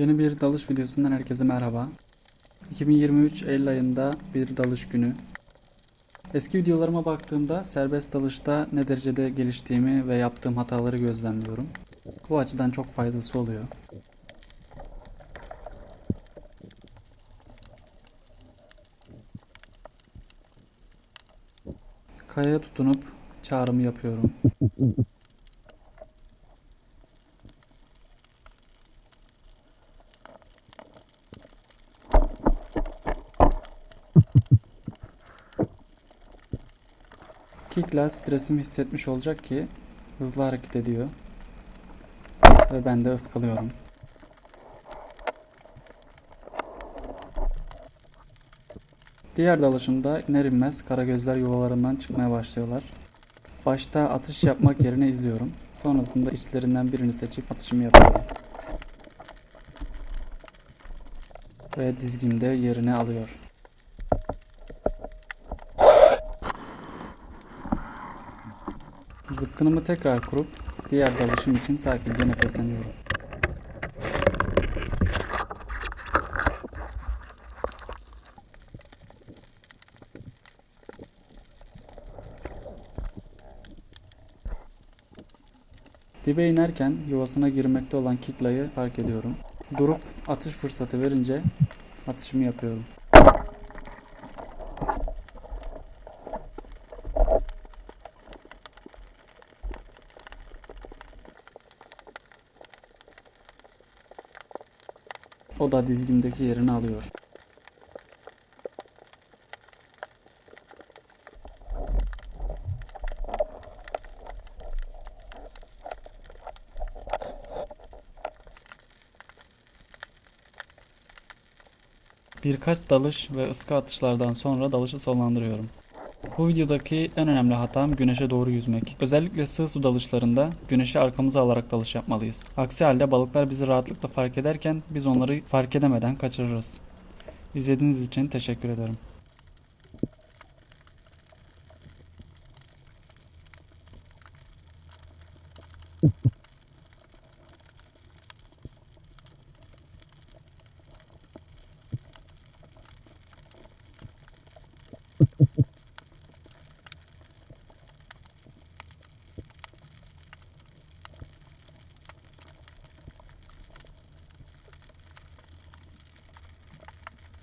Yeni bir dalış videosundan herkese merhaba. 2023 Eylül ayında bir dalış günü. Eski videolarıma baktığımda serbest dalışta ne derecede geliştiğimi ve yaptığım hataları gözlemliyorum. Bu açıdan çok faydası oluyor. Kayaya tutunup çağrımı yapıyorum. Kick'la stresimi hissetmiş olacak ki hızlı hareket ediyor. Ve ben de ıskalıyorum. Diğer dalışımda iner inmez karagözler yuvalarından çıkmaya başlıyorlar. Başta atış yapmak yerine izliyorum. Sonrasında içlerinden birini seçip atışımı yapıyorum. Ve dizgimde yerini alıyor. Zıpkınımı tekrar kurup diğer dalışım için sakince nefesleniyorum. Dibe inerken yuvasına girmekte olan kiklayı fark ediyorum. Durup atış fırsatı verince atışımı yapıyorum. O da dizgimdeki yerini alıyor. Birkaç dalış ve ıska atışlardan sonra dalışı sonlandırıyorum. Bu videodaki en önemli hatam güneşe doğru yüzmek. Özellikle sığ su dalışlarında güneşi arkamıza alarak dalış yapmalıyız. Aksi halde balıklar bizi rahatlıkla fark ederken biz onları fark edemeden kaçırırız. İzlediğiniz için teşekkür ederim.